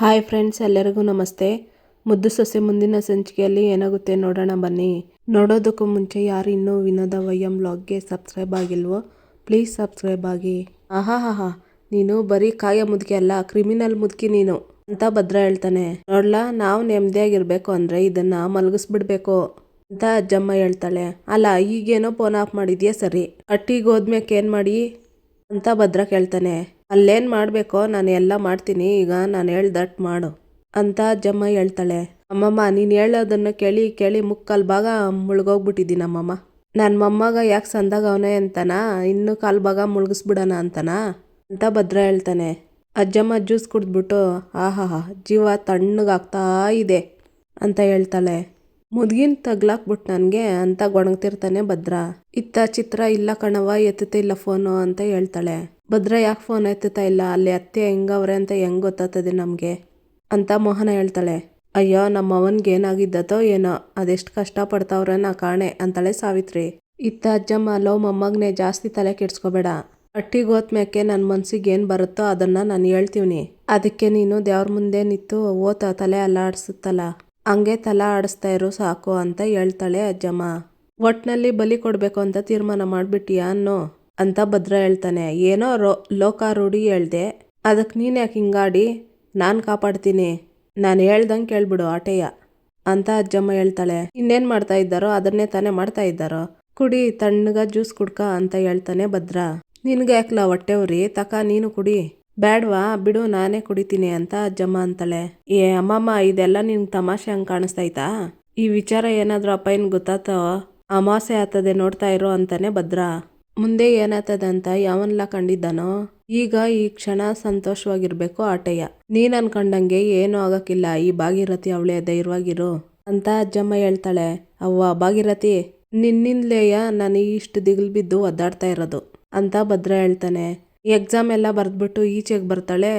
Hi friends, ಎಲ್ಲರಿಗೂ ನಮಸ್ತೆ. ಮುದ್ದು ಸೊಸೆ ಮುಂದಿನ ಸಂಚಿಕೆಯಲ್ಲಿ ಏನಾಗುತ್ತೆ ನೋಡೋಣ ಬನ್ನಿ. ನೋಡೋದಕ್ಕೂ ಮುಂಚೆ ಯಾರು ಇನ್ನೂ ವಿನೋದ ವೈಯಂ ಬ್ಲಾಗ್ಗೆ ಸಬ್ಸ್ಕ್ರೈಬ್ ಆಗಿಲ್ವೋ, ಪ್ಲೀಸ್ ಸಬ್ಸ್ಕ್ರೈಬ್ ಆಗಿ. ಆಹಾ ಹಾ ನೀನು ಬರೀ ಕಾಯ ಮುದುಕಿ ಅಲ್ಲ, ಕ್ರಿಮಿನಲ್ ಮುದುಕಿ ನೀನು ಅಂತ ಭದ್ರ ಹೇಳ್ತಾನೆ. ನೋಡ್ಲಾ, ನಾವು ನೆಮ್ಮದಿಯಾಗಿರ್ಬೇಕು ಅಂದರೆ ಇದನ್ನ ಮಲಗಿಸ್ಬಿಡ್ಬೇಕು ಅಂತ ಅಜ್ಜಮ್ಮ ಹೇಳ್ತಾಳೆ. ಅಲ್ಲ, ಈಗೇನೋ ಫೋನ್ ಆಫ್ ಮಾಡಿದ್ಯಾ ಸರಿ? ಅಟ್ಟಿಗೆ ಹೋದ್ಮ್ಯಾಕೆ ಏನು ಮಾಡಿ ಅಂತ ಭದ್ರ ಕೇಳ್ತಾನೆ. ಅಲ್ಲೇನು ಮಾಡಬೇಕೋ? ನಾನು ಎಲ್ಲ ಮಾಡ್ತೀನಿ, ಈಗ ನಾನು ಹೇಳ್ದಟ್ ಮಾಡು. ಅಂತ ಅಜ್ಜಮ್ಮ ಹೇಳ್ತಾಳೆ. ಅಮ್ಮಮ್ಮ, ನೀನು ಹೇಳೋದನ್ನ ಕೇಳಿ ಕೇಳಿ ಮುಕ್ಕಾಲು ಭಾಗ ಮುಳುಗೋಗ್ಬಿಟ್ಟಿದ್ದೀನಿ ಅಮ್ಮಮ್ಮ ನನ್ನ ಮೊಮ್ಮಗ ಯಾಕೆ ಸಂದಾಗವನೆ ಅಂತಾನ? ಇನ್ನು ಕಾಲು ಭಾಗ ಮುಳುಗಿಸ್ಬಿಡೋಣ ಅಂತಾನ? ಅಂತ ಭದ್ರ ಹೇಳ್ತಾನೆ. ಅಜ್ಜಮ್ಮ ಜ್ಯೂಸ್ ಕುಡಿದ್ಬಿಟ್ಟು, ಆಹಾ, ಜೀವ ತಣ್ಣಗಾಗ್ತಾ ಇದೆ, ಅಂತ ಹೇಳ್ತಾಳೆ. ಮುದ್ಗಿನ ತಗ್ಲಾಕ್ಬಿಟ್ಟು ನನಗೆ ಅಂತ ಗೊಣಗ್ತಿರ್ತಾನೆ ಭದ್ರ. ಇತ್ತ ಚಿತ್ರ ಇಲ್ಲ ಕಣವ ಎತ್ತುತ್ತಿಲ್ಲ ಫೋನು ಅಂತ ಹೇಳ್ತಾಳೆ. ಭದ್ರ ಯಾಕೆ ಫೋನ್ ಎತ್ತುತ್ತಾ ಇಲ್ಲ? ಅಲ್ಲಿ ಅತ್ತೆ ಹೆಂಗವ್ರೆ ಅಂತ ಹೆಂಗ್ ಗೊತ್ತಾಗ್ತದೆ ನಮಗೆ? ಅಂತ ಮೋಹನ ಹೇಳ್ತಾಳೆ. ಅಯ್ಯೋ ನಮ್ಮ ಅವನ್ಗೆ ಏನಾಗಿದ್ದತೋ ಏನೋ, ಅದೆಷ್ಟು ಕಷ್ಟಪಡ್ತಾವ್ರೆ ನಾ ಕಾಣೆ ಅಂತಾಳೆ ಸಾವಿತ್ರಿ. ಇತ್ತ ಅಜ್ಜಮ್ಮ ಲೋ ಮೊಮ್ಮಗನೆ ಜಾಸ್ತಿ ತಲೆ ಕೆಡ್ಸ್ಕೊಬೇಡ. ಅಟ್ಟಿಗೆ ಹೋದ್ಮ್ಯಾಕೆ ನನ್ನ ಮನ್ಸಿಗೆ ಏನು ಬರುತ್ತೋ ಅದನ್ನು ನಾನು ಹೇಳ್ತೀವ್ನಿ. ಅದಕ್ಕೆ ನೀನು ದೇವ್ರ ಮುಂದೆ ನಿಂತು ಓತ ತಲೆ ಅಲ್ಲಾಡಿಸುತ್ತಲ್ಲ. ಹಂಗೆ ತಲೆ ಆಡಿಸ್ತಾ ಇರೋ, ಸಾಕು ಅಂತ ಹೇಳ್ತಾಳೆ ಅಜ್ಜಮ್ಮ. ಒಟ್ನಲ್ಲಿ ಬಲಿ ಕೊಡಬೇಕು ಅಂತ ತೀರ್ಮಾನ ಮಾಡಿಬಿಟ್ಟಿಯಾ ಅನ್ನೋ ಅಂತ ಭದ್ರ ಹೇಳ್ತಾನೆ. ಏನೋ ರೋ, ಲೋಕಾರೂಢಿ ಹೇಳ್ದೆ. ಅದಕ್ಕೆ ನೀನು ಯಾಕೆ ಹಿಂಗಾಡಿ? ನಾನು ಕಾಪಾಡ್ತೀನಿ. ನಾನು ಹೇಳ್ದಂಗೆ ಕೇಳ್ಬಿಡು ಆಟೆಯ ಅಂತ ಅಜ್ಜಮ್ಮ ಹೇಳ್ತಾಳೆ. ಇನ್ನೇನು ಮಾಡ್ತಾ ಇದ್ದಾರೋ ಅದನ್ನೇ ತಾನೇ ಮಾಡ್ತಾ ಇದ್ದಾರೋ? ಕುಡಿ, ತಣ್ಣಗ ಜ್ಯೂಸ್ ಕುಡ್ಕ ಅಂತ ಹೇಳ್ತಾನೆ ಭದ್ರ. ನಿನ್ಗೆ ಯಾಕಲ ಹೊಟ್ಟೆ ತಕ, ನೀನು ಕುಡಿ. ಬ್ಯಾಡ್ವಾ? ಬಿಡು, ನಾನೇ ಕುಡಿತೀನಿ ಅಂತ ಅಜ್ಜಮ್ಮ ಅಂತಾಳೆ. ಏ, ಅಮ್ಮಮ್ಮ, ಇದೆಲ್ಲ ನಿನ್ಗೆ ತಮಾಷೆ ಹಂಗೆ ಕಾಣಿಸ್ತೈತಾ ಈ ವಿಚಾರ ಏನಾದರೂ ಅಪ್ಪ ಏನು ಗೊತ್ತಾತೋ? ಅಮಾಸೆ ಆತದೆ ನೋಡ್ತಾ ಇರೋ ಅಂತಾನೆ ಭದ್ರ. ಮುಂದೆ ಏನಾತದ ಅಂತ ಯಾವನ್ಲ ಕಂಡಿದ್ದಾನೋ? ಈಗ ಈ ಕ್ಷಣ ಸಂತೋಷವಾಗಿರ್ಬೇಕು ಆಟಯ್ಯ. ನೀನ್ ಅನ್ಕಂಡಂಗೆ ಏನೂ ಆಗಕ್ಕಿಲ್ಲ. ಈ ಭಾಗೀರಥಿ ಅವಳೆ ಧೈರ್ಯವಾಗಿರು ಅಂತ ಅಜ್ಜಮ್ಮ ಹೇಳ್ತಾಳೆ. ಅವ್ವ, ಭಾಗೀರಥಿ, ನಿನ್ನಿಂದಲೇಯ ನಾನು ಇಷ್ಟು ದಿಗಿಲ್ ಬಿದ್ದು ಒದ್ದಾಡ್ತಾ ಇರೋದು ಅಂತ ಭದ್ರ ಹೇಳ್ತಾನೆ. ಎಕ್ಸಾಮ್ ಎಲ್ಲ ಬರೆದ್ಬಿಟ್ಟು ಈಚೆಗೆ ಬರ್ತಾಳೆ,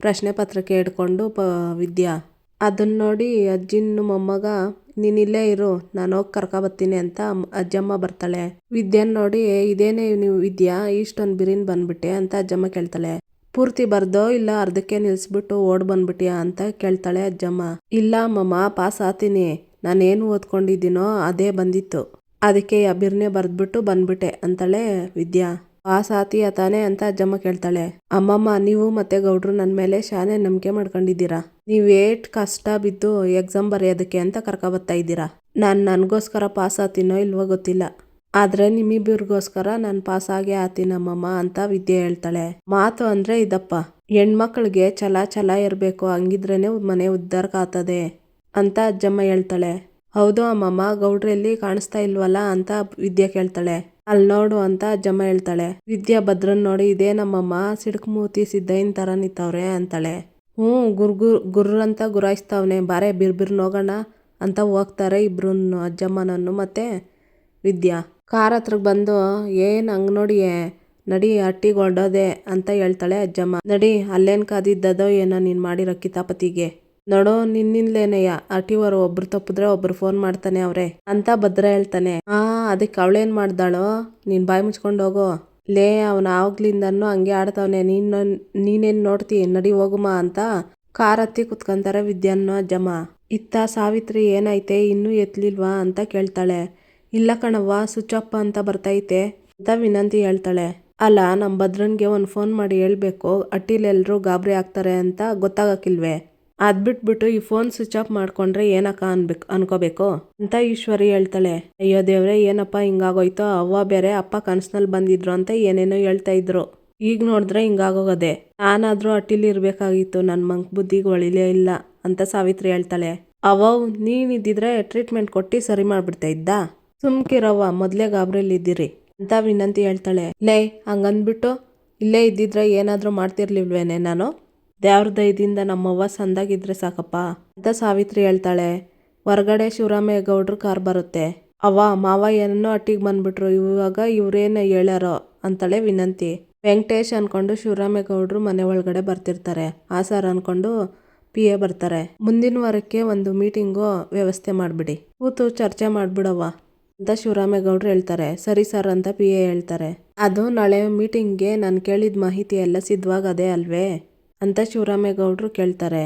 ಪ್ರಶ್ನೆ ಪತ್ರಿಕೆ ಹಿಡ್ಕೊಂಡು ಪ, ವಿದ್ಯಾ. ಅದನ್ನ ನೋಡಿ ಅಜ್ಜಿನ ಮೊಮ್ಮಗ ನೀನಿಲ್ಲೇ ಇರು, ನಾನು ಹೋಗಿ ಕರ್ಕೊಬತ್ತೀನಿ ಅಂತ ಅಜ್ಜಮ್ಮ ಬರ್ತಾಳೆ. ವಿದ್ಯಾನ್ ನೋಡಿ, ಇದೇನೇ ನೀವು ವಿದ್ಯಾ, ಇಷ್ಟೊಂದು ಬಿರಿನ್ ಬಂದ್ಬಿಟ್ಟೆ ಅಂತ ಅಜ್ಜಮ್ಮ ಕೇಳ್ತಾಳೆ. ಪೂರ್ತಿ ಬರ್ದೋ ಇಲ್ಲ ಅರ್ಧಕ್ಕೆ ನಿಲ್ಸ್ಬಿಟ್ಟು ಓಡ್ ಬಂದ್ಬಿಟ್ಟಿಯಾ ಅಂತ ಕೇಳ್ತಾಳೆ ಅಜ್ಜಮ್ಮ. ಇಲ್ಲ ಅಮ್ಮಮ್ಮ ಪಾಸ್ ಆತೀನಿ. ನಾನೇನು ಓದ್ಕೊಂಡಿದ್ದೀನೋ ಅದೇ ಬಂದಿತ್ತು. ಅದಕ್ಕೆ ಅಬಿರ್ನೆ ಬರೆದ್ಬಿಟ್ಟು ಬಂದ್ಬಿಟ್ಟೆ ಅಂತಾಳೆ ವಿದ್ಯಾ. ಪಾಸ್ ಸಾತಿ ತಾನೇ ಅಂತ ಅಜ್ಜಮ್ಮ ಕೇಳ್ತಾಳೆ. ಅಮ್ಮಮ್ಮ, ನೀವು ಮತ್ತೆ ಗೌಡ್ರು ನನ್ನ ಮೇಲೆ ಶಾನೆ ನಂಬಿಕೆ ಮಾಡ್ಕೊಂಡಿದ್ದೀರಾ? ನೀವು ಏಟ್ ಕಷ್ಟ ಬಿದ್ದು ಎಕ್ಸಾಮ್ ಬರೆಯೋದಕ್ಕೆ ಅಂತ ಕರ್ಕೊಬತ್ತಾ ಇದ್ದೀರಾ? ನಾನು ನನಗೋಸ್ಕರ ಪಾಸ್ ಆತೀನೋ ಇಲ್ವೋ ಗೊತ್ತಿಲ್ಲ. ಆದರೆ ನಿಮ್ಮಿಬ್ಬರಿಗೋಸ್ಕರ ನಾನು ಪಾಸ್ ಆಗೇ ಆತೀನಮ್ಮಮ್ಮ ಅಂತ ವಿದ್ಯೆ ಹೇಳ್ತಾಳೆ. ಮಾತು ಅಂದರೆ ಇದಪ್ಪ, ಹೆಣ್ಮಕ್ಳಿಗೆ ಛಲ ಛಲ ಇರಬೇಕು, ಹಂಗಿದ್ರೇನೆ ಮನೆ ಉದ್ಧಾರಕ ಆತದೆ ಅಂತ ಅಜ್ಜಮ್ಮ ಹೇಳ್ತಾಳೆ. ಹೌದು ಅಮ್ಮಮ್ಮ ಗೌಡ್ರಲ್ಲಿ ಕಾಣಿಸ್ತಾ ಇಲ್ವಲ್ಲ ಅಂತ ವಿದ್ಯೆ ಕೇಳ್ತಾಳೆ. ಅಲ್ಲಿ ನೋಡು ಅಂತ ಅಜ್ಜಮ್ಮ ಹೇಳ್ತಾಳೆ. ವಿದ್ಯಾ ಭದ್ರನ್ ನೋಡಿ ಇದೇ ನಮ್ಮಮ್ಮ ಸಿಡ್ಕ್ ಮೂತಿ ಸಿದ್ದೈನ್ ತರ ನಿಂತವ್ರೆ ಅಂತಾಳೆ. ಹ್ಞೂ ಗುರ್ ಗುರ್ ಅಂತ ಗುರಾಯಿಸ್ತಾವನೆ. ಬಾರೆ ಬಿರ್ಬಿರ್ ನೋಗೋಣ ಅಂತ ಹೋಗ್ತಾರೆ ಇಬ್ರು ಅಜ್ಜಮ್ಮನನ್ನು ಮತ್ತೆ ವಿದ್ಯಾ. ಕಾರ್ ಹತ್ರಕ್ಕೆ ಬಂದು, ಏನು ಹಂಗೆ ನೋಡಿಯೇ? ನಡಿ, ಅಟ್ಟಿ ಅಂತ ಹೇಳ್ತಾಳೆ ಅಜ್ಜಮ್ಮ. ನಡಿ, ಅಲ್ಲೇನು ಕಾದಿದ್ದದೋ ಏನೋ ನೀನು ಮಾಡಿರೋ ಕಿತಾಪತಿಗೆ. ನೋಡೋ, ನಿನ್ನಿಂದಲೇನೆಯ? ಅಟ್ಟಿವರು ಒಬ್ರು ತಪ್ಪಿದ್ರೆ ಒಬ್ರು ಫೋನ್ ಮಾಡ್ತಾನೆ ಅವ್ರೆ ಅಂತ ಭದ್ರ ಹೇಳ್ತಾನೆ. ಆ ಅದಕ್ಕೆ ಅವಳೇನು ಮಾಡ್ದಾಳೋ? ನೀನು ಬಾಯಿ ಮುಚ್ಕೊಂಡು ಹೋಗೋ. ಲೇ, ಅವನ ಆವಾಗ್ಲಿಂದನೂ ಹಂಗೆ ಆಡ್ತಾವನೆ. ನೀನು ನೀನೇನ್ ನೋಡ್ತಿ? ನಡಿ ಹೋಗುಮ ಅಂತ ಕಾರ್ ಹತ್ತಿ ಕುತ್ಕೊಂತಾರೆ ವಿದ್ಯಾನ್ನು ಅಜ್ಜಮ್ಮ. ಇತ್ತ ಸಾವಿತ್ರಿ ಏನೈತೆ? ಇನ್ನೂ ಎತ್ಲಿಲ್ವಾ ಅಂತ ಕೇಳ್ತಾಳೆ. ಇಲ್ಲ ಕಣವ್ವ ಸ್ವಿಚ್ ಅಪ್ ಅಂತ ಬರ್ತೈತೆ ಅಂತ ವಿನಂತಿ ಹೇಳ್ತಾಳೆ. ಅಲ್ಲ ನಮ್ಮ ಭದ್ರನ್ಗೆ ಒಂದು ಫೋನ್ ಮಾಡಿ ಹೇಳ್ಬೇಕು. ಅಟ್ಟಿಲೆಲ್ಲರೂ ಗಾಬರಿ ಆಗ್ತಾರೆ ಅಂತ ಗೊತ್ತಾಗಕ್ಕಿಲ್ವೇ? ಅದ್ ಬಿಟ್ಬಿಟ್ಟು ಈ ಫೋನ್ ಸ್ವಿಚ್ ಆಫ್ ಮಾಡ್ಕೊಂಡ್ರೆ ಏನಕ್ಕ ಅನ್ಬೇಕು, ಅನ್ಕೋಬೇಕು? ಅಂತ ಈಶ್ವರಿ ಹೇಳ್ತಾಳೆ. ಅಯ್ಯೋ ದೇವ್ರೆ, ಏನಪ್ಪ ಹಿಂಗಾಗೋಯ್ತೋ? ಅವ್ವ ಬೇರೆ ಅಪ್ಪ ಕನಸಿನಲ್ಲಿ ಬಂದಿದ್ರು ಅಂತ ಏನೇನೋ ಹೇಳ್ತಾ ಇದ್ರು. ಈಗ ನೋಡಿದ್ರೆ ಹಿಂಗಾಗೋಗದೆ. ನಾನಾದ್ರೂ ಅಟ್ಟಿಲಿ ಇರ್ಬೇಕಾಗಿತ್ತು. ನನ್ನ ಮಂಕ್ ಬುದ್ಧಿಗೆ ಒಳಿಲೇ ಇಲ್ಲ ಅಂತ ಸಾವಿತ್ರಿ ಹೇಳ್ತಾಳೆ. ಅವವ್, ನೀನ್ ಇದ್ದಿದ್ರೆ ಟ್ರೀಟ್ಮೆಂಟ್ ಕೊಟ್ಟು ಸರಿ ಮಾಡ್ಬಿಡ್ತಾ ಇದ್ದ? ಸುಮ್ಕಿರವ್ವ, ಮೊದ್ಲೇ ಗಾಬ್ರಿಲಿ ಇದ್ದೀರಿ ಅಂತ ವಿನಂತಿ ಹೇಳ್ತಾಳೆ. ಲೇ, ಹಂಗಂದ್ಬಿಟ್ಟು ಇಲ್ಲೇ ಇದ್ದಿದ್ರೆ ಏನಾದರೂ ಮಾಡ್ತಿರ್ಲಿಲ್ವೇನೆ ನಾನು? ದೇವ್ರ ದಯದಿಂದ ನಮ್ಮವ್ವ ಸಂದಾಗಿದ್ರೆ ಸಾಕಪ್ಪ ಅಂತ ಸಾವಿತ್ರಿ ಹೇಳ್ತಾಳೆ. ಹೊರಗಡೆ ಶಿವರಾಮೇಗೌಡ್ರ ಗೌಡ್ರ ಕಾರ್ ಬರುತ್ತೆ. ಅವ ಮಾವ ಏನೋ ಅಟ್ಟಿಗೆ ಬಂದ್ಬಿಟ್ರು, ಇವಾಗ ಇವ್ರೇನು ಹೇಳ್ಯಾರೋ ಅಂತಳೆ ವಿನಂತಿ. ವೆಂಕಟೇಶ್ ಅನ್ಕೊಂಡು ಶಿವರಾಮೇಗೌಡ್ರು ಮನೆ ಒಳಗಡೆ ಬರ್ತಿರ್ತಾರೆ. ಆ ಸರ್ ಅನ್ಕೊಂಡು ಪಿ ಎ ಬರ್ತಾರೆ. ಮುಂದಿನ ವಾರಕ್ಕೆ ಒಂದು ಮೀಟಿಂಗು ವ್ಯವಸ್ಥೆ ಮಾಡಿಬಿಡಿ. ಕೂತು ಚರ್ಚೆ ಮಾಡಿಬಿಡವ್ವ ಅಂತ ಶಿವರಾಮೇಗೌಡ್ರು ಹೇಳ್ತಾರೆ. ಸರಿ ಸರ್ ಅಂತ ಪಿ ಎ ಹೇಳ್ತಾರೆ. ಅದು ನಾಳೆ ಮೀಟಿಂಗ್ಗೆ ನಾನು ಕೇಳಿದ ಮಾಹಿತಿ ಎಲ್ಲ ಸಿದ್ಧವಾಗದೆ ಅಲ್ವೇ? ಅಂತ ಶಿವರಾಮೇಗೌಡರು ಕೇಳ್ತಾರೆ.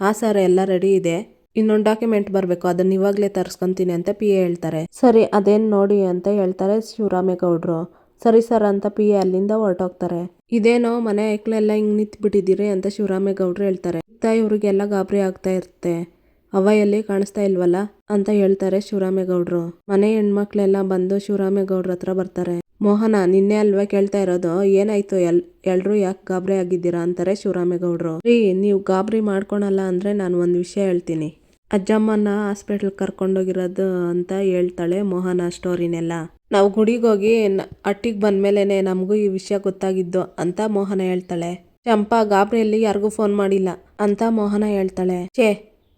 ಆ ಸರ್ ಎಲ್ಲ ರೆಡಿ ಇದೆ. ಇನ್ನೊಂದು ಡಾಕ್ಯುಮೆಂಟ್ ಬರಬೇಕು. ಅದನ್ನ ಇವಾಗಲೇ ತರಿಸ್ಕೊಂತೀನಿ ಅಂತ ಪಿ ಎ ಹೇಳ್ತಾರೆ. ಸರಿ, ಅದೇನು ನೋಡಿ ಅಂತ ಹೇಳ್ತಾರೆ ಶಿವರಾಮೇಗೌಡರು. ಸರಿ ಸರ್ ಅಂತ ಪಿ ಎ ಅಲ್ಲಿಂದ ಹೊರಟೋಗ್ತಾರೆ. ಇದೇನೋ ಮನೆ ಐಕ್ಲೆಲ್ಲ ಹಿಂಗೆ ನಿಂತು ಬಿಟ್ಟಿದ್ದೀರಿ ಅಂತ ಶಿವರಾಮೇಗೌಡರು ಹೇಳ್ತಾರೆ. ತಾಯಿ ಇವ್ರಿಗೆಲ್ಲ ಗಾಬರಿ ಆಗ್ತಾ ಇರುತ್ತೆ. ಅವ ಎಲ್ಲಿ ಕಾಣಿಸ್ತಾ ಇಲ್ವಲ್ಲ? ಅಂತ ಹೇಳ್ತಾರೆ ಶಿವರಾಮೇಗೌಡರು. ಮನೆ ಹೆಣ್ಮಕ್ಳೆಲ್ಲ ಬಂದು ಶಿವರಾಮೇಗೌಡ್ರ ಹತ್ರ ಬರ್ತಾರೆ. ಮೋಹನ, ನಿನ್ನೆ ಅಲ್ವಾ ಕೇಳ್ತಾ ಇರೋದು? ಏನಾಯ್ತು? ಎಲ್, ಎಲ್ರು ಯಾಕೆ ಗಾಬರಿ ಆಗಿದ್ದೀರಾ ಅಂತಾರೆ ಶಿವರಾಮೇಗೌಡರು. ರೀ, ನೀವು ಗಾಬರಿ ಮಾಡ್ಕೊಳಲ್ಲ ಅಂದ್ರೆ ನಾನು ಒಂದು ವಿಷಯ ಹೇಳ್ತೀನಿ. ಅಜ್ಜಮ್ಮನ ಹಾಸ್ಪಿಟ್ಲ್ ಕರ್ಕೊಂಡೋಗಿರೋದು ಅಂತ ಹೇಳ್ತಾಳೆ ಮೋಹನ ಸ್ಟೋರಿನೆಲ್ಲ. ನಾವು ಗುಡಿಗೆ ಹೋಗಿ ಅಟ್ಟಿಗೆ ಬಂದ್ಮೇಲೆನೆ ನಮಗೂ ಈ ವಿಷಯ ಗೊತ್ತಾಗಿದ್ದು ಅಂತ ಮೋಹನ ಹೇಳ್ತಾಳೆ. ಚಂಪಾ ಗಾಬರಿಯಲ್ಲಿ ಯಾರಿಗೂ ಫೋನ್ ಮಾಡಿಲ್ಲ ಅಂತ ಮೋಹನ ಹೇಳ್ತಾಳೆ. ಛೇ,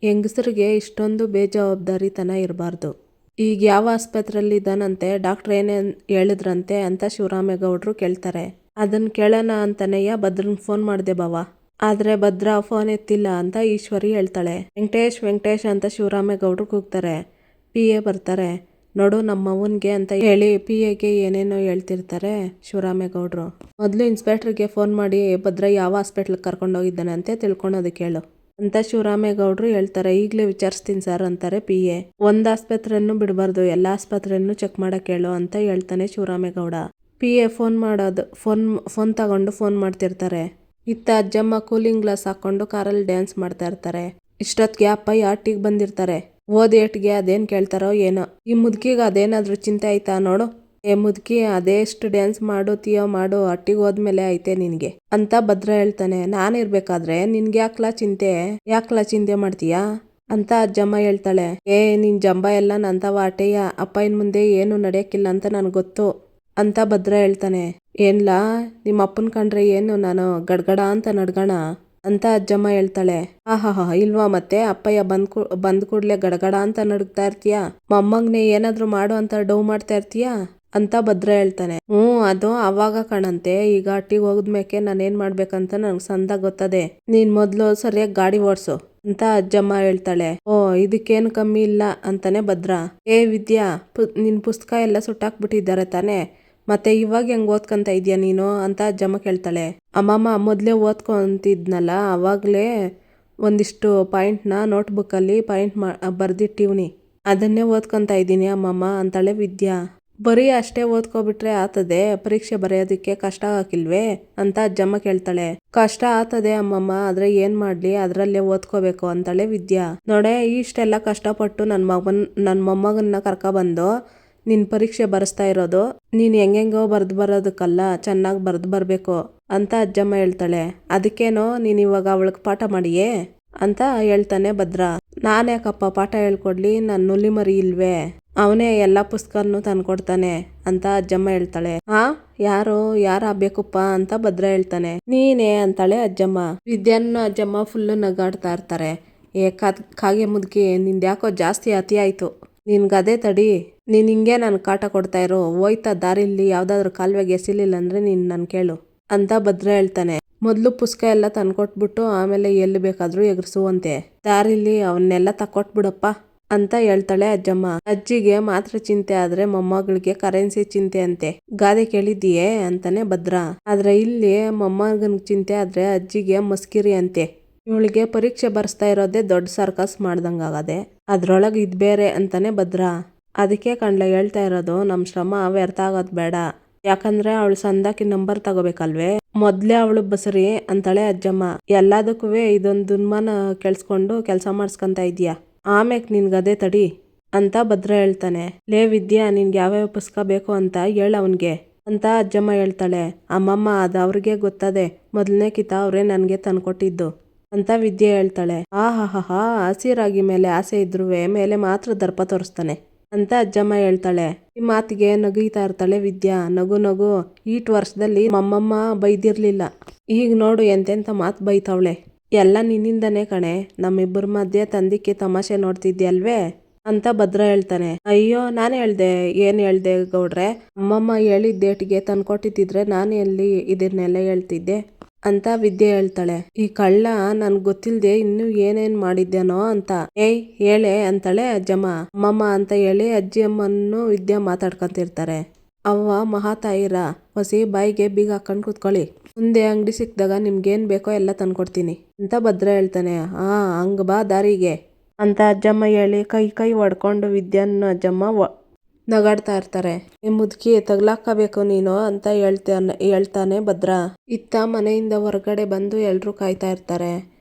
ಹೆಂಗಸರಿಗೆ ಇಷ್ಟೊಂದು ಬೇಜವಾಬ್ದಾರಿತನ ಇರಬಾರ್ದು. ಈಗ ಯಾವ ಆಸ್ಪತ್ರೆಯಲ್ಲಿ ಇದ್ದಾನಂತೆ? ಡಾಕ್ಟ್ರ್ ಏನೇ ಹೇಳಿದ್ರಂತೆ? ಅಂತ ಶಿವರಾಮೇಗೌಡರು ಕೇಳ್ತಾರೆ. ಅದನ್ನ ಕೇಳೋಣ ಅಂತನೇಯ ಭದ್ರನ್ ಫೋನ್ ಮಾಡಿದೆ ಬಾವ. ಆದ್ರೆ ಭದ್ರ ಫೋನ್ ಎತ್ತಿಲ್ಲ ಅಂತ ಈಶ್ವರಿ ಹೇಳ್ತಾಳೆ. ವೆಂಕಟೇಶ್ ವೆಂಕಟೇಶ್ ಅಂತ ಶಿವರಾಮೇಗೌಡರು ಕೂಗ್ತಾರೆ. ಪಿ ಎ ಬರ್ತಾರೆ. ನೋಡು ನಮ್ಮ ಅವ್ವನ್ಗೆ ಅಂತ ಹೇಳಿ ಪಿ ಎಗೆ ಏನೇನೋ ಹೇಳ್ತಿರ್ತಾರೆ ಶಿವರಾಮೇಗೌಡರು ಮೊದಲು ಇನ್ಸ್ಪೆಕ್ಟರ್ಗೆ ಫೋನ್ ಮಾಡಿ, ಭದ್ರ ಯಾವ ಹಾಸ್ಪಿಟ್ಲಿಗೆ ಕರ್ಕೊಂಡೋಗಿದ್ದಾನೆ ಅಂತ ತಿಳ್ಕೊಳೋದಕ್ಕೆ ಹೇಳು ಅಂತ ಶಿವರಾಮೇಗೌಡರು ಹೇಳ್ತಾರೆ. ಈಗಲೇ ವಿಚಾರಿಸ್ತೀನಿ ಸರ್ ಅಂತಾರೆ ಪಿ ಎ ಒಂದು ಆಸ್ಪತ್ರೆಯನ್ನು ಬಿಡಬಾರ್ದು, ಎಲ್ಲ ಆಸ್ಪತ್ರೆಯನ್ನು ಚೆಕ್ ಮಾಡಕ್ಕೆ ಹೇಳು ಅಂತ ಹೇಳ್ತಾನೆ ಶಿವರಾಮೇಗೌಡ. ಪಿ ಎ ಫೋನ್ ಮಾಡೋದು ಫೋನ್ ಫೋನ್ ತಗೊಂಡು ಫೋನ್ ಮಾಡ್ತಿರ್ತಾರೆ. ಇತ್ತ ಅಜ್ಜಮ್ಮ ಕೂಲಿಂಗ್ ಗ್ಲಾಸ್ ಹಾಕೊಂಡು ಕಾರಲ್ಲಿ ಡ್ಯಾನ್ಸ್ ಮಾಡ್ತಾ ಇರ್ತಾರೆ. ಇಷ್ಟೊತ್ತಿಗೆ ಅಪ್ಪ ಆಟಿಗೆ ಬಂದಿರ್ತಾರೆ? ಓದೇಟ್ಗೆ ಅದೇನ್ ಕೇಳ್ತಾರೋ ಏನೋ. ಈ ಮುದುಕಿಗೆ ಅದೇನಾದ್ರೂ ಚಿಂತೆ ಆಯ್ತಾ ನೋಡು. ಏ ಮುದುಕಿ ಅದೆಷ್ಟು ಡ್ಯಾನ್ಸ್ ಮಾಡು ತೀಯೋ ಮಾಡು, ಅಟ್ಟಿಗೆ ಹೋದ್ಮೇಲೆ ಐತೆ ನಿನ್ಗೆ. ಅಂತ ಭದ್ರ ಹೇಳ್ತಾನೆ. ನಾನಿರ್ಬೇಕಾದ್ರೆ ನಿನ್ಗೆ ಯಾಕ್ಲಾ ಚಿಂತೆ? ಯಾಕ್ಲಾ ಚಿಂತೆ ಮಾಡ್ತೀಯಾ? ಅಂತ ಅಜ್ಜಮ್ಮ ಹೇಳ್ತಾಳೆ. ಏ, ನಿನ್ ಜಂಬ ಎಲ್ಲ ನಂತವ ಆಟೆಯ ಅಪ್ಪ ಇನ್ ಮುಂದೆ ಏನು ನಡೆಯಕ್ಕಿಲ್ಲ ಅಂತ ನನ್ಗೆ ಗೊತ್ತು. ಅಂತ ಭದ್ರ ಹೇಳ್ತಾನೆ. ಏನ್ಲಾ? ನಿಮ್ಮ ಅಪ್ಪನ ಕಂಡ್ರೆ ಏನು? ನಾನು ಗಡ್ಗಡ ಅಂತ ನಡ್ಗಣ? ಅಂತ ಅಜ್ಜಮ್ಮ ಹೇಳ್ತಾಳೆ. ಆಹಾಹಾ, ಇಲ್ವಾ ಮತ್ತೆ? ಅಪ್ಪಯ್ಯ ಬಂದ್ ಬಂದ್ ಕೂಡ್ಲೆ ಗಡಗಡ ಅಂತ ನಡುಗ್ತಾ ಇರ್ತೀಯ? ಮೊಮ್ಮಗ್ನೆ ಏನಾದ್ರೂ ಮಾಡು ಅಂತ ಡೌ ಮಾಡ್ತಾ ಇರ್ತೀಯ? ಅಂತ ಭದ್ರ ಹೇಳ್ತಾನೆ. ಹ್ಞೂ, ಅದು ಅವಾಗ ಕಣಂತೆ. ಈಗ ಅಟ್ಟಿಗೆ ಹೋದ್ಮೇಕೆ ನಾನೇನ್ ಮಾಡ್ಬೇಕಂತ ನನಗೆ ಸಂದ ಗೊತ್ತದೆ. ನೀನ್ ಮೊದ್ಲು ಸರಿಯಾಗಿ ಗಾಡಿ ಓಡ್ಸು ಅಂತ ಅಜ್ಜಮ್ಮ ಹೇಳ್ತಾಳೆ. ಓ, ಇದಕ್ಕೇನು ಕಮ್ಮಿ ಇಲ್ಲ ಅಂತಾನೆ ಭದ್ರ. ಏ, ವಿದ್ಯಾ, ಪು, ನಿನ್ ಪುಸ್ತಕ ಎಲ್ಲ ಸುಟ್ಟಾಕ್ಬಿಟ್ಟಿದ್ದಾರೆ ತಾನೆ. ಮತ್ತೆ ಇವಾಗ ಹೆಂಗ್ ಓದ್ಕೊಂತ ಇದೀಯ ನೀನು ಅಂತ ಅಜ್ಜಮ್ಮ ಕೇಳ್ತಾಳೆ. ಅಮ್ಮಮ್ಮ, ಮೊದ್ಲೇ ಓದ್ಕೊಂತಿದ್ನಲ್ಲ, ಅವಾಗ್ಲೇ ಒಂದಿಷ್ಟು ಪಾಯಿಂಟ್ನ ನೋಟ್ಬುಕ್ಕಲ್ಲಿ ಪಾಯಿಂಟ್ ಮಾ, ಬರ್ದಿಟ್ಟಿವ್ನಿ. ಅದನ್ನೇ ಓದ್ಕೊಂತ ಇದ್ದೀನಿ ಅಮ್ಮಮ್ಮ ಅಂತಾಳೆ ವಿದ್ಯಾ. ಬರೀ ಅಷ್ಟೇ ಓದ್ಕೊಬಿಟ್ರೆ ಆತದೆ, ಪರೀಕ್ಷೆ ಬರೆಯೋದಕ್ಕೆ ಕಷ್ಟ ಹಾಕಿಲ್ವೇ? ಅಂತ ಅಜ್ಜಮ್ಮ ಕೇಳ್ತಾಳೆ. ಕಷ್ಟ ಆತದೆ ಅಮ್ಮಮ್ಮ, ಆದ್ರೆ ಏನ್ ಮಾಡ್ಲಿ, ಅದ್ರಲ್ಲೇ ಓದ್ಕೋಬೇಕು ಅಂತಾಳೆ ವಿದ್ಯಾ. ನೋಡೆ, ಇಷ್ಟೆಲ್ಲ ಕಷ್ಟಪಟ್ಟು ನನ್ ಮಗನ್, ನನ್ ಮೊಮ್ಮಗನ್ನ ಕರ್ಕ ಬಂದು ನಿನ್ ಪರೀಕ್ಷೆ ಬರೆಸ್ತಾ ಇರೋದು, ನೀನ್ ಹೆಂಗೆಂಗೋ ಬರ್ದು ಬರೋದಕ್ಕಲ್ಲ, ಚೆನ್ನಾಗಿ ಬರ್ದು ಬರ್ಬೇಕು ಅಂತ ಅಜ್ಜಮ್ಮ ಹೇಳ್ತಾಳೆ. ಅದಕ್ಕೇನೋ ನೀನ್ ಇವಾಗ ಅವಳಿಗೆ ಪಾಠ ಮಾಡಿಯೇ? ಅಂತ ಹೇಳ್ತಾನೆ ಭದ್ರ. ನಾನ್ ಯಾಕಪ್ಪ ಪಾಠ ಹೇಳ್ಕೊಡ್ಲಿ, ನನ್ ನುಲಿ ಮರಿ ಇಲ್ವೇ? ಅವನೇ ಎಲ್ಲ ಪುಸ್ತಕನೂ ತಂದ್ಕೊಡ್ತಾನೆ ಅಂತ ಅಜ್ಜಮ್ಮ ಹೇಳ್ತಾಳೆ. ಆ, ಯಾರು, ಯಾರ ಆಗ್ಬೇಕಪ್ಪ ಅಂತ ಭದ್ರ ಹೇಳ್ತಾನೆ. ನೀನೇ ಅಂತಾಳೆ ಅಜ್ಜಮ್ಮ. ವಿದ್ಯಾನ್ನ ಅಜ್ಜಮ್ಮ ಫುಲ್ಲು ನಗಾಡ್ತಾ ಇರ್ತಾರೆ. ಏ ಕಾಗೆ ಮುದುಕಿ, ನಿಂದ್ಯಾಕೋ ಜಾಸ್ತಿ ಅತಿ ಆಯ್ತು. ನಿನ್ಗದೇ ತಡಿ. ನೀನ್ ಹಿಂಗೆ ನನ್ ಕಾಟ ಕೊಡ್ತಾ ಇರೋ. ಹೋಯ್ತಾ ದಾರಿಲಿ ಯಾವ್ದಾದ್ರು ಕಾಲುವೆಗೆ ಎಸಿಲಿಲ್ಲ ಅಂದ್ರೆ ನೀನ್ ನನ್ ಕೇಳು ಅಂತ ಭದ್ರ ಹೇಳ್ತಾನೆ. ಮೊದ್ಲು ಪುಸ್ತಕ ಎಲ್ಲ ತಂದ್ಕೊಟ್ಬಿಟ್ಟು ಆಮೇಲೆ ಎಲ್ಲಿ ಬೇಕಾದ್ರೂ ಎಗರ್ಸುವಂತೆ. ದಾರಿಲಿ ಅವನ್ನೆಲ್ಲ ತಕ್ಕೊಟ್ಬಿಡಪ್ಪ. ಅಂತ ಹೇಳ್ತಾಳೆ ಅಜ್ಜಮ್ಮ. ಅಜ್ಜಿಗೆ ಮಾತ್ರ ಚಿಂತೆ ಆದ್ರೆ ಮೊಮ್ಮಗಳಿಗೆ ಕರೆನ್ಸಿ ಚಿಂತೆ ಅಂತೆ. ಗಾದೆ ಕೇಳಿದ್ದೀಯೇ ಅಂತಾನೆ ಭದ್ರ. ಆದ್ರೆ ಇಲ್ಲಿ ಮೊಮ್ಮಗನ್ ಚಿಂತೆ ಆದ್ರೆ ಅಜ್ಜಿಗೆ ಮಸ್ಕಿರಿ ಅಂತೆ. ಇವಳಿಗೆ ಪರೀಕ್ಷೆ ಬರ್ಸ್ತಾ ಇರೋದೇ ದೊಡ್ಡ ಸರ್ಕಸ್ ಮಾಡ್ದಂಗಾಗದೆ. ಅದ್ರೊಳಗೆ ಇದ್ ಬೇರೆ ಅಂತಾನೆ ಭದ್ರ. ಅದಕ್ಕೆ ಕಂಡ್ಲ ಹೇಳ್ತಾ ಇರೋದು ನಮ್ ಶ್ರಮ ವ್ಯರ್ಥ ಆಗೋದ್ ಬೇಡ. ಯಾಕಂದ್ರೆ ಅವಳು ಸಂದಾಕಿ ನಂಬರ್ ತಗೋಬೇಕಲ್ವೇ? ಮೊದ್ಲೇ ಅವಳು ಬಸರಿ ಅಂತಾಳೆ ಅಜ್ಜಮ್ಮ. ಎಲ್ಲದಕ್ಕೂ ಇದೊಂದು ದುನ್ಮಾನ ಕೆಲ್ಸ್ಕೊಂಡು ಕೆಲಸ ಮಾಡಿಸ್ಕೊಂತ ಇದೀಯ ಆಮೇಕ್ ನಿನ್ಗದೇ ತಡಿ ಅಂತ ಭದ್ರ ಹೇಳ್ತಾನೆ. ಲೇ ವಿದ್ಯಾ, ನಿನ್ಗೆ ಯಾವ್ಯಾವ ಪುಸ್ತಕ ಬೇಕು ಅಂತ ಹೇಳ ಅವನ್ಗೆ ಅಂತ ಅಜ್ಜಮ್ಮ ಹೇಳ್ತಾಳೆ. ಅಮ್ಮಮ್ಮ, ಅದು ಅವ್ರಿಗೆ ಗೊತ್ತದೆ. ಮೊದಲನೇ ಕಿತ ಅವ್ರೆ ನನಗೆ ತಂದ್ಕೊಟ್ಟಿದ್ದು ಅಂತ ವಿದ್ಯೆ ಹೇಳ್ತಾಳೆ. ಆ, ಹಾ ಹಾ ಹಸಿರಾಗಿ ಮೇಲೆ ಆಸೆ ಇದ್ರುವೆ ಮೇಲೆ ಮಾತ್ರ ದರ್ಪ ತೋರಿಸ್ತಾನೆ ಅಂತ ಅಜ್ಜಮ್ಮ ಹೇಳ್ತಾಳೆ. ಈ ಮಾತಿಗೆ ನಗುಯ್ತಾ ಇರ್ತಾಳೆ ವಿದ್ಯಾ. ನಗು ನಗು, ಈಟ್ ವರ್ಷದಲ್ಲಿ ಅಮ್ಮಮ್ಮ ಬೈದಿರ್ಲಿಲ್ಲ. ಈಗ ನೋಡು ಎಂತೆಂತ ಮಾತು ಬೈತಾವಳೆ. ಎಲ್ಲ ನಿನ್ನಿಂದನೇ ಕಣೆ. ನಮ್ಮಿಬ್ಬರ ಮಧ್ಯೆ ತಂದಿಕ್ಕೆ ತಮಾಷೆ ನೋಡ್ತಿದ್ಯಲ್ವೇ? ಅಂತ ಭದ್ರ ಹೇಳ್ತಾನೆ. ಅಯ್ಯೋ, ನಾನು ಹೇಳ್ದೆ, ಏನ್ ಹೇಳ್ದೆ ಗೌಡ್ರೆ? ಅಮ್ಮಮ್ಮ ಹೇಳಿದ ಡೇಟ್ಗೆ ತಂದ್ಕೊಟ್ಟಿದ್ದಿದ್ರೆ ನಾನು ಎಲ್ಲಿ ಇದನ್ನೆಲ್ಲ ಹೇಳ್ತಿದ್ದೆ? ಅಂತ ವಿದ್ಯೆ ಹೇಳ್ತಾಳೆ. ಈ ಕಳ್ಳ ನನ್ ಗೊತ್ತಿಲ್ದೆ ಇನ್ನು ಏನೇನ್ ಮಾಡಿದ್ಯಾನೋ ಅಂತ. ಏಯ್, ಹೇಳೆ, ಅಂತಾಳೆ ಅಜ್ಜಮ್ಮ. ಅಮ್ಮಮ್ಮ ಅಂತ ಹೇಳಿ ಅಜ್ಜಿ ಅಮ್ಮನ್ನು ವಿದ್ಯಾ ಮಾತಾಡ್ಕೊಂತಿರ್ತಾರೆ. ಅವ್ವ ಮಹಾತಾಯಿರ ಹೊಸಿ ಬಾಯಿಗೆ ಬೀಗ ಹಾಕೊಂಡು ಕೂತ್ಕೊಳ್ಳಿ. ಮುಂದೆ ಅಂಗಡಿ ಸಿಕ್ಕಿದಾಗ ನಿಮ್ಗೇನು ಬೇಕೋ ಎಲ್ಲ ತಂದ್ಕೊಡ್ತೀನಿ. ಅಂತ ಭದ್ರ ಹೇಳ್ತಾನೆ. ಆ, ಹಂಗ ಬಾ ದಾರಿಗೆ. ಅಂತ ಅಜ್ಜಮ್ಮ ಹೇಳಿ ಕೈ ಕೈ ಒಡ್ಕೊಂಡು ವಿದ್ಯಾನ ಅಜ್ಜಮ್ಮ ನಗಾಡ್ತಾ ಇರ್ತಾರೆ. ನಿಮ್ಮ ಮುದುಕಿ ತಗ್ಲಾಕಬೇಕು ನೀನು ಅಂತ ಹೇಳ್ತಾನೆ ಹೇಳ್ತಾನೆ ಭದ್ರ. ಇತ್ತ ಮನೆಯಿಂದ ಹೊರಗಡೆ ಬಂದು ಎಲ್ಲರೂ ಕಾಯ್ತಾ ಇರ್ತಾರೆ.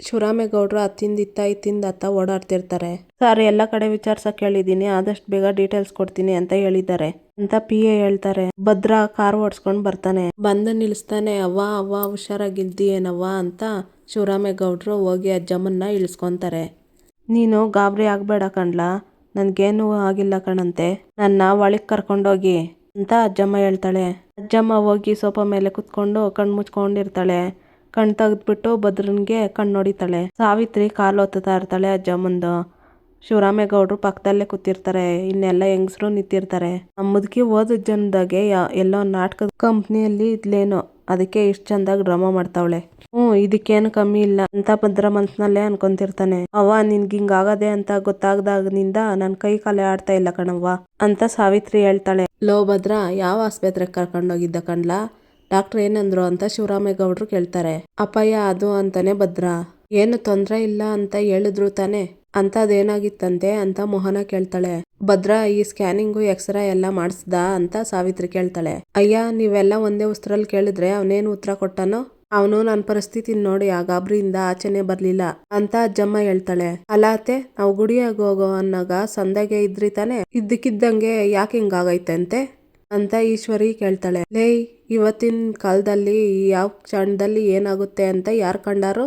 ಶಿವರಾಮೇಗೌಡರು ಅತ್ತಿಂದ ಇತ್ತ ಇತ್ತಿಂದ ಅತ್ತ ಓಡಾಡ್ತಿರ್ತಾರೆ. ಸರ್, ಎಲ್ಲ ಕಡೆ ವಿಚಾರ್ಸಕ್ ಹೇಳಿದ್ದೀನಿ ಆದಷ್ಟು ಬೇಗ ಡೀಟೇಲ್ಸ್ ಕೊಡ್ತೀನಿ ಅಂತ ಹೇಳಿದ್ದಾರೆ. ಅಂತ ಪಿ ಎ ಹೇಳ್ತಾರೆ. ಭದ್ರ ಕಾರ್ ಓಡಿಸ್ಕೊಂಡ್ ಬರ್ತಾನೆ. ಬಂದು ನಿಲ್ಲಿಸ್ತಾನೆ ಅವ್ವ ಅವ್ವ, ಹುಷಾರಾಗಿದ್ದಿ ಏನವ್ವ? ಅಂತ ಶಿವರಾಮೇಗೌಡರು ಹೋಗಿ ಅಜ್ಜಮ್ಮನ್ನ ಇಳಿಸ್ಕೊಂತಾರೆ. ನೀನು ಗಾಬರಿ ಆಗಬೇಡ ಕಣ್ಲಾ, ನನಗೇನು ಆಗಿಲ್ಲ ಕಣಂತೆ, ನನ್ನ ಒಳಗೆ ಕರ್ಕೊಂಡೋಗಿ ಅಂತ ಅಜ್ಜಮ್ಮ ಹೇಳ್ತಾಳೆ. ಅಜ್ಜಮ್ಮ ಹೋಗಿ ಸೋಫಾ ಮೇಲೆ ಕುತ್ಕೊಂಡು ಕಣ್ಣು ಮುಚ್ಕೊಂಡಿರ್ತಾಳೆ ಕಣ್ ತೆಗೆದ್ಬಿಟ್ಟು ಭದ್ರನ್ಗೆ ಕಣ್ಣು ಹೊಡಿತಾಳೆ ಸಾವಿತ್ರಿ ಕಾಲು ಹೊತ್ತಾ ಇರ್ತಾಳೆ ಅಜ್ಜಮ್ಮಂದು ಶಿವರಾಮೇಗೌಡರು ಪಕ್ಕದಲ್ಲೇ ಕೂತಿರ್ತಾರೆ. ಇನ್ನೆಲ್ಲ ಹೆಂಗಸರು ನಿಂತಿರ್ತಾರೆ. ಆ ಮುದುಕಿ ಓದ ಜನದಾಗೆ ಎಲ್ಲೋ ನಾಟಕದ ಕಂಪ್ನಿಯಲ್ಲಿ ಇದ್ಲೇನೋ. ಅದಕ್ಕೆ ಇಷ್ಟು ಚಂದಾಗಿ ಡ್ರಾಮಾ ಮಾಡ್ತಾವಳೆ. ಹ್ಞೂ ಇದಕ್ಕೇನು ಕಮ್ಮಿ ಇಲ್ಲ. ಅಂತ ಭದ್ರ ಮನ್ಸ್ನಲ್ಲೇ ಅನ್ಕೊಂತಿರ್ತಾನೆ. ಅವ್ವ, ನಿನ್ಗೆ ಹಿಂಗಾಗದೆ ಅಂತ ಗೊತ್ತಾಗ್ದಾಗಿನಿಂದ ನನ್ನ ಕೈ ಕಾಲೆ ಆಡ್ತಾ ಇಲ್ಲ ಕಣವ್ವ, ಅಂತ ಸಾವಿತ್ರಿ ಹೇಳ್ತಾಳೆ. ಲೋ ಭದ್ರ, ಯಾವ ಆಸ್ಪತ್ರೆಗೆ ಕರ್ಕೊಂಡೋಗಿದ್ದ ಕಣ್ಲಾ? ಡಾಕ್ಟರ್ ಏನಂದ್ರು ಅಂತ ಶಿವರಾಮೇಗೌಡರು ಕೇಳ್ತಾರೆ ಅಪಾಯ ಅದು ಅಂತಾನೆ ಭದ್ರ. ಏನು ತೊಂದ್ರೆ ಇಲ್ಲ ಅಂತ ಹೇಳಿದ್ರು ತಾನೆ? ಅಂತದೇನಾಗಿತ್ತಂತೆ ಅಂತ ಮೋಹನ ಕೇಳ್ತಾಳೆ. ಭದ್ರ, ಈ ಸ್ಕ್ಯಾನಿಂಗು ಎಕ್ಸ್ರೇ ಎಲ್ಲ ಮಾಡಿಸ್ದ ಅಂತ ಸಾವಿತ್ರಿ ಕೇಳ್ತಾಳೆ. ಅಯ್ಯ, ನೀವೆಲ್ಲ ಒಂದೇ ಉಸ್ತರಲ್ಲಿ ಕೇಳಿದ್ರೆ ಅವನೇನು ಉತ್ತರ ಕೊಟ್ಟನೋ? ಅವನು ನನ್ನ ಪರಿಸ್ಥಿತಿ ನೋಡಿ ಆ ಗಾಬರಿಯಿಂದ ಆಚೆನೆ ಬರ್ಲಿಲ್ಲ ಅಂತ ಅಜ್ಜಮ್ಮ ಹೇಳ್ತಾಳೆ. ಅಲಾತೆ ನಾವು ಗುಡಿಯಾಗ ಹೋಗೋ ಅನ್ನಾಗ ಸಂದಗೆ ಇದ್ರಿ ತಾನೆ? ಇದ್ದಕ್ಕಿದ್ದಂಗೆ ಯಾಕೆ ಹಿಂಗಾಗೈತಂತೆ ಅಂತ? ಈಶ್ವರಿ ಕೇಳ್ತಾಳೆ. ಲೇ ಇವತ್ತಿನ ಕಾಲದಲ್ಲಿ ಯಾವ ಕ್ಷಣದಲ್ಲಿ ಏನಾಗುತ್ತೆ ಅಂತ ಯಾರು ಕಂಡಾರು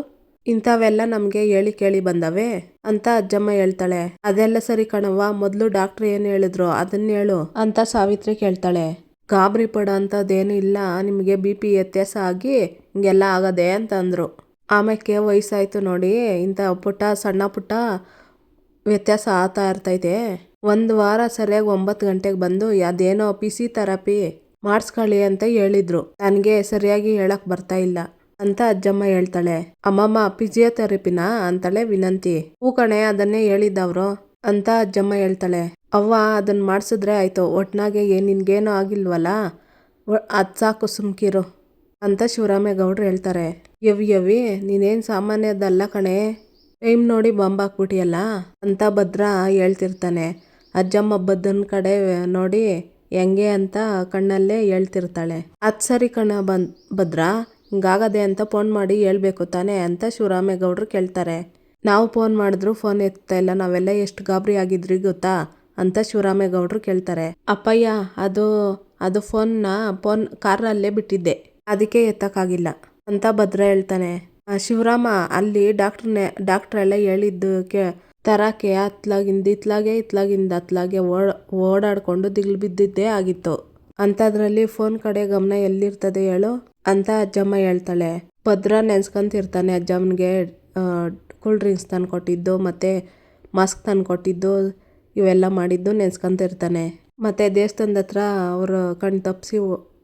ಇಂಥವೆಲ್ಲ ನಮಗೆ ಹೇಳಿ ಕೇಳಿ ಬಂದವೆ ಅಂತ ಅಜ್ಜಮ್ಮ ಹೇಳ್ತಾಳೆ. ಅದೆಲ್ಲ ಸರಿ ಕಣವ್ವ, ಮೊದಲು ಡಾಕ್ಟರ್ ಏನು ಹೇಳಿದ್ರು ಅದನ್ನ ಹೇಳು ಅಂತ ಸಾವಿತ್ರಿ ಕೇಳ್ತಾಳೆ. ಗಾಬರಿ ಪಡೋ ಅಂತದೇನು ಇಲ್ಲ, ನಿಮಗೆ ಬಿ ಪಿ ವ್ಯತ್ಯಾಸ ಆಗಿ ಹಿಂಗೆಲ್ಲ ಆಗದೆ ಅಂತ ಅಂದ್ರು. ಆಮೇಲೆ ವಯಸ್ಸಾಯ್ತು ನೋಡಿ, ಇಂಥ ಪುಟ್ಟ ಸಣ್ಣ ಪುಟ್ಟ ವ್ಯತ್ಯಾಸ ಆಗ್ತಾ ಇರ್ತೈತೆ. ಒಂದು ವಾರ ಸರಿಯಾಗಿ ಒಂಬತ್ತು ಗಂಟೆಗೆ ಬಂದು ಅದೇನೋ ಪಿ ಸಿ ಥೆರಪಿ ಮಾಡಿಸ್ಕೊಳ್ಳಿ ಅಂತ ಹೇಳಿದ್ರು. ನನಗೆ ಸರಿಯಾಗಿ ಹೇಳಕ್ ಬರ್ತಾ ಇಲ್ಲ. ಅಂತ ಅಜ್ಜಮ್ಮ ಹೇಳ್ತಾಳೆ, ಅಮ್ಮಮ್ಮ, ಫಿಸಿಯೋಥೆರಪಿನ? ಅಂತಾಳೆ ವಿನಂತಿ. ಹೂ ಕಣೆ, ಅದನ್ನೇ ಹೇಳಿದ್ದವ್ರು. ಅಂತ ಅಜ್ಜಮ್ಮ ಹೇಳ್ತಾಳೆ, ಅವ್ವ ಅದನ್ನ ಮಾಡಿಸಿದ್ರೆ ಆಯ್ತು. ಒಟ್ನಾಗೆ ನಿನ್ಗೇನೂ ಆಗಿಲ್ವಲ್ಲ? ಅದು ಸಾಕು ಸುಮ್ಕಿರು ಅಂತ ಶಿವರಾಮೇಗೌಡರು ಹೇಳ್ತಾರೆ ಯವಿ ಯವಿ ನೀನೇನು ಸಾಮಾನ್ಯದಲ್ಲ ಕಣೆ. ಟೈಮ್ ನೋಡಿ ಬಾಂಬ್ ಹಾಕ್ಬಿಟ್ಟಿಯಲ್ಲ ಅಂತ ಭದ್ರ ಹೇಳ್ತಿರ್ತಾನೆ. ಅಜ್ಜಮ್ಮ ಬದ್ದನ ಕಡೆ ನೋಡಿ ಹೆಂಗೆ ಅಂತ ಕಣ್ಣಲ್ಲೇ ಹೇಳ್ತಿರ್ತಾಳೆ. ಅದು ಸರಿ ಕಣ ಬಂದ್ ಭದ್ರ, ಹಿಂಗಾಗದೆ ಅಂತ ಫೋನ್ ಮಾಡಿ ಹೇಳ್ಬೇಕು ತಾನೇ ಅಂತ ಶಿವರಾಮೇಗೌಡರು ಕೇಳ್ತಾರೆ. ನಾವು ಫೋನ್ ಮಾಡಿದ್ರು ಫೋನ್ ಎತ್ತಾ ಇಲ್ಲ, ನಾವೆಲ್ಲ ಎಷ್ಟು ಗಾಬರಿ ಆಗಿದ್ರಿ ಗೊತ್ತಾ? ಅಂತ ಶಿವರಾಮೇಗೌಡರು ಕೇಳ್ತಾರೆ. ಅಪ್ಪಯ್ಯ, ಅದು ಅದು ಫೋನ್ನ, ಫೋನ್ ಕಾರಲ್ಲೇ ಬಿಟ್ಟಿದ್ದೆ. ಅದಕ್ಕೆ ಎತ್ತಕ್ಕಾಗಿಲ್ಲ, ಅಂತ ಭದ್ರ ಹೇಳ್ತಾನೆ. ಶಿವರಾಮ, ಅಲ್ಲಿ ಡಾಕ್ಟ್ರನ್ನೇ ಡಾಕ್ಟ್ರ್ ಎಲ್ಲ ಹೇಳಿದ್ದು ಕೇ ತರಕ್ಕೆ ಅತ್ಲಾಗಿಂದ ಇತ್ಲಾಗೆ, ಇತ್ಲಾಗಿಂದ ಅತ್ಲಾಗೆ ಓಡ್, ಓಡಾಡಿಕೊಂಡು ದಿಗ್ಲು ಬಿದ್ದಿದ್ದೇ ಆಗಿತ್ತು. ಅಂಥದ್ರಲ್ಲಿ ಫೋನ್ ಕಡೆ ಗಮನ ಎಲ್ಲಿರ್ತದೆ ಹೇಳು? ಅಂತ ಅಜ್ಜಮ್ಮ ಹೇಳ್ತಾಳೆ. ಭದ್ರ ನೆನ್ಸ್ಕೊಂತಿರ್ತಾನೆ ಅಜ್ಜಮ್ಮನಿಗೆ ಕೂಲ್ ಡ್ರಿಂಕ್ಸ್ ತಂದು ಕೊಟ್ಟಿದ್ದು ಮತ್ತು ಮಾಸ್ಕ್ ತಂದು ಕೊಟ್ಟಿದ್ದು ಇವೆಲ್ಲ ಮಾಡಿದ್ದು ನೆನ್ಸ್ಕೊಂತಿರ್ತಾನೆ. ಮತ್ತು ದೇವಸ್ಥಾನದ ಹತ್ರ ಅವರು ಕಣ್ ತಪ್ಪಿಸಿ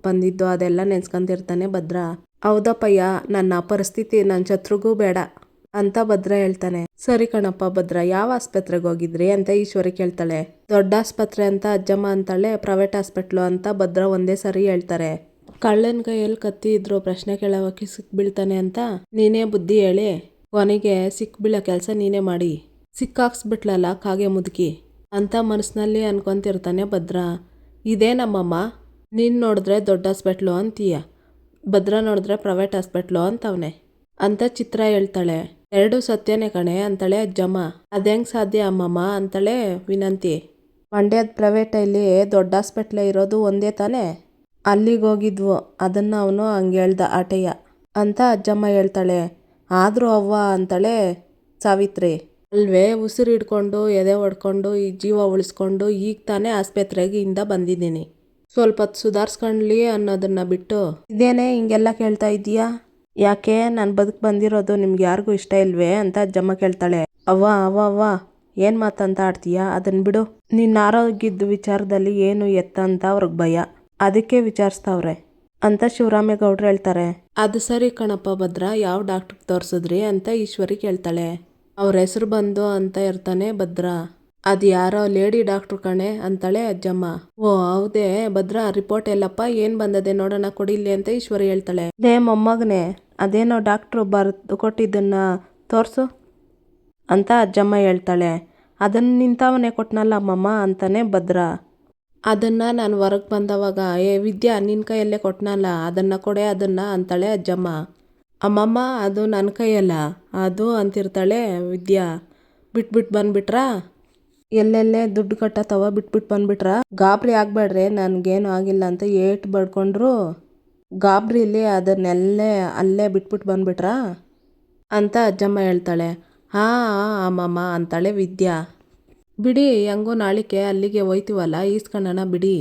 ಬಂದಿದ್ದು ಅದೆಲ್ಲ ನೆನ್ಸ್ಕೊಂತಿರ್ತಾನೆ ಭದ್ರ. ಹೌದಪ್ಪಯ್ಯ, ನನ್ನ ಪರಿಸ್ಥಿತಿ ನನ್ನ ಶತ್ರುಗೂ ಬೇಡ. ಅಂತ ಭದ್ರ ಹೇಳ್ತಾನೆ. ಸರಿ ಕಣಪ್ಪ ಭದ್ರ, ಯಾವ ಆಸ್ಪತ್ರೆಗೆ ಹೋಗಿದ್ರಿ ಅಂತ ಈಶ್ವರಿ ಕೇಳ್ತಾಳೆ. ದೊಡ್ಡ ಆಸ್ಪತ್ರೆ ಅಂತ ಅಜ್ಜಮ್ಮ ಅಂತಾಳೆ, ಪ್ರೈವೇಟ್ ಹಾಸ್ಪಿಟ್ಲು ಅಂತ ಭದ್ರ ಒಂದೇ ಸರಿ ಹೇಳ್ತಾರೆ. ಕಳ್ಳನ ಕೈಯಲ್ಲಿ ಕತ್ತಿ ಇದ್ರು ಪ್ರಶ್ನೆ ಕೇಳೋಕೆ ಸಿಕ್ಬೀಳ್ತಾನೆ ಅಂತ ನೀನೇ ಬುದ್ಧಿ ಹೇಳಿ. ಕೊನೆಗೆ ಸಿಕ್ಬೀಳೋ ಕೆಲಸ ನೀನೇ ಮಾಡಿ. ಸಿಕ್ಕಾಕ್ಸ್ಬಿಟ್ಲಲ್ಲ ಕಾಗೆ ಮುದುಕಿ ಅಂತ ಮನಸ್ಸಿನಲ್ಲಿ ಅನ್ಕೊಂತಿರ್ತಾನೆ ಭದ್ರ. ಇದೇ ನಮ್ಮಮ್ಮ, ನೀನು ನೋಡಿದ್ರೆ ದೊಡ್ಡ ಹಾಸ್ಪಿಟ್ಲು ಅಂತೀಯ. ಭದ್ರ ನೋಡಿದ್ರೆ ಪ್ರೈವೇಟ್ ಹಾಸ್ಪಿಟ್ಲು ಅಂತವನೆ ಅಂತ ಚಿತ್ರ ಹೇಳ್ತಾಳೆ. ಎರಡು ಸತ್ಯನೇ ಕಣೆ ಅಂತಳೆ ಅಜ್ಜಮ್ಮ. ಅದೆಂಗೆ ಸಾಧ್ಯ ಅಮ್ಮಮ್ಮ ಅಂತಳೆ ವಿನಂತಿ. ಮಂಡ್ಯದ ಪ್ರೈವೇಟಲ್ಲಿ ದೊಡ್ಡ ಹಾಸ್ಪಿಟ್ಲೇ ಇರೋದು ಒಂದೇ ತಾನೇ? ಅಲ್ಲಿಗೆ ಹೋಗಿದ್ವು, ಅದನ್ನು ಅವನು ಹಂಗೆ ಹೇಳ್ದ ಆಟಯ್ಯ. ಅಂತ ಅಜ್ಜಮ್ಮ ಹೇಳ್ತಾಳೆ. ಆದರೂ ಅವ್ವ ಅಂತಳೆ ಸಾವಿತ್ರಿ. ಅಲ್ವೇ, ಉಸಿರು ಹಿಡ್ಕೊಂಡು, ಎದೆ ಹೊಡ್ಕೊಂಡು ಈ ಜೀವ ಉಳಿಸ್ಕೊಂಡು ಈಗ ತಾನೇ ಆಸ್ಪತ್ರೆಗೆ ಇಂದ ಬಂದಿದ್ದೀನಿ. ಸ್ವಲ್ಪ ಹೊತ್ತು ಸುಧಾರಿಸ್ಕೊಂಡ್ಲಿ ಅನ್ನೋದನ್ನ ಬಿಟ್ಟು. ಇದೇನೆ ಹಿಂಗೆಲ್ಲ ಕೇಳ್ತಾ ಇದೀಯಾ ಯಾಕೆ ನಾನು ಬದುಕು ಬಂದಿರೋದು ನಿಮ್ಗೆ ಯಾರಿಗೂ ಇಷ್ಟ ಇಲ್ವೇ ಅಂತ ಅಜ್ಜಮ್ಮ ಕೇಳ್ತಾಳೆ. ಅವ್ವ ಅವ್ವ ಅವ್ವ, ಏನು ಮಾತಂತ ಆಡ್ತೀಯಾ? ಅದನ್ನ ಬಿಡು. ನಿನ್ನ ಆರೋಗ್ಯದ ವಿಚಾರದಲ್ಲಿ ಏನು ಎತ್ತ ಅಂತ ಅವ್ರಿಗೆ ಭಯ. ಅದಕ್ಕೆ ವಿಚಾರಿಸ್ತಾವ್ರೆ ಅಂತ ಶಿವರಾಮೇಗೌಡರು ಹೇಳ್ತಾರೆ. ಅದು ಸರಿ ಕಣಪ್ಪ ಭದ್ರ, ಯಾವ ಡಾಕ್ಟ್ರಿಗೆ ತೋರಿಸಿದ್ರಿ ಅಂತ ಈಶ್ವರಿ ಕೇಳ್ತಾಳೆ. ಅವ್ರ ಹೆಸರು ಬಂದು ಅಂತ ಇರ್ತಾನೆ ಭದ್ರ. ಅದು ಯಾರೋ ಲೇಡಿ ಡಾಕ್ಟ್ರು ಕಣೆ ಅಂತಾಳೆ ಅಜ್ಜಮ್ಮ. ಓ, ಹೌದೇ, ಭದ್ರಾ, ರಿಪೋರ್ಟ್ ಎಲ್ಲಪ್ಪ, ಏನು ಬಂದದೆ ನೋಡೋಣ ಕೊಡಿಲ್ಲ ಅಂತ ಈಶ್ವರಿ ಹೇಳ್ತಾಳೆ. ಲೇ, ಮೊಮ್ಮಗನೆ, ಅದೇನೋ ಡಾಕ್ಟ್ರು ಬರ್ದು ಕೊಟ್ಟಿದ್ದನ್ನ ತೋರ್ಸು ಅಂತ ಅಜ್ಜಮ್ಮ ಹೇಳ್ತಾಳೆ. ಅದನ್ನ ನಿಂತವನೇ ಕೊಟ್ನಲ್ಲ ಅಮ್ಮಮ್ಮ ಅಂತಾನೆ ಭದ್ರಾ. ಅದನ್ನು ನಾನು ಹೊರಗೆ ಬಂದವಾಗ, ಏ, ವಿದ್ಯಾ ನಿನ್ನ ಕೈಯಲ್ಲೇ ಕೊಟ್ನಲ್ಲ, ಅದನ್ನು ಕೊಡೆ, ಅದನ್ನು, ಅಂತಾಳೆ ಅಜ್ಜಮ್ಮ. ಅಮ್ಮಮ್ಮ, ಅದು ನನ್ನ ಕೈಯಲ್ಲ, ಅದು, ಅಂತಿರ್ತಾಳೆ ವಿದ್ಯಾ. ಬಿಟ್ಬಿಟ್ಟು ಬಂದ್ಬಿಟ್ರಾ? ಎಲ್ಲೆಲ್ಲೇ ದುಡ್ಡು ಕಟ್ಟತ್ತವ ಬಿಟ್ಬಿಟ್ಟು ಬಂದ್ಬಿಟ್ರ? ಗಾಬರಿ ಆಗ್ಬೇಡ್ರಿ, ನನಗೇನು ಆಗಿಲ್ಲ ಅಂತ ಏಟ್ ಬಡ್ಕೊಂಡ್ರು. ಗಾಬರಿಲಿ ಅದನ್ನೆಲ್ಲೇ ಅಲ್ಲೇ ಬಿಟ್ಬಿಟ್ಟು ಬಂದ್ಬಿಟ್ರಾ? ಅಂತ ಅಜ್ಜಮ್ಮ ಹೇಳ್ತಾಳೆ. ಹಾಂ ಅಮ್ಮಮ್ಮ ಅಂತಾಳೆ ವಿದ್ಯಾ. ಬಿಡಿ, ಹೆಂಗೋ ನಾಳಿಕೆ ಅಲ್ಲಿಗೆ ಹೋಯ್ತೀವಲ್ಲ ಈಸ್ಕೊಳ್ಳೋಣ ಬಿಡಿ,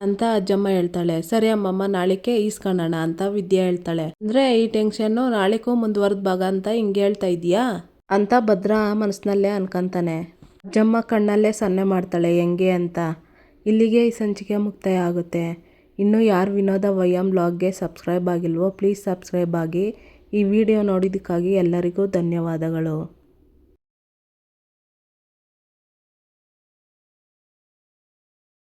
ಅಂತ ಅಜ್ಜಮ್ಮ ಹೇಳ್ತಾಳೆ. ಸರಿ ಅಮ್ಮಮ್ಮ, ನಾಳಿಕೆ ಈಸ್ಕೊಳ್ಳೋಣ ಅಂತ ವಿದ್ಯಾ ಹೇಳ್ತಾಳೆ. ಅಂದ್ರೆ ಈ ಟೆನ್ಷನ್ನು ನಾಳಿಗೂ ಮುಂದುವರೆದ ಭಾಗ ಅಂತ ಹಿಂಗೆ ಹೇಳ್ತಾ ಇದೀಯಾ? ಅಂತ ಭದ್ರಾ ಮನಸ್ಸಿನಲ್ಲೇ ಅನ್ಕೊಂತಾನೆ. ಅಜ್ಜಮ್ಮ ಕಣ್ಣಲ್ಲೇ ಸನ್ನೆ ಮಾಡ್ತಾಳೆ, ಹೆಂಗೆ ಅಂತ? ಇಲ್ಲಿಗೆ ಈ ಸಂಚಿಕೆ ಮುಕ್ತಾಯ ಆಗುತ್ತೆ. ಇನ್ನೂ ಯಾರು ವಿನೋದ ವಯಂ ಬ್ಲಾಗ್ಗೆ ಸಬ್ಸ್ಕ್ರೈಬ್ ಆಗಿಲ್ವೋ, ಪ್ಲೀಸ್ ಸಬ್ಸ್ಕ್ರೈಬ್ ಆಗಿ ಈ ವಿಡಿಯೋ ನೋಡಿದ್ದಕ್ಕಾಗಿ ಎಲ್ಲರಿಗೂ ಧನ್ಯವಾದಗಳು.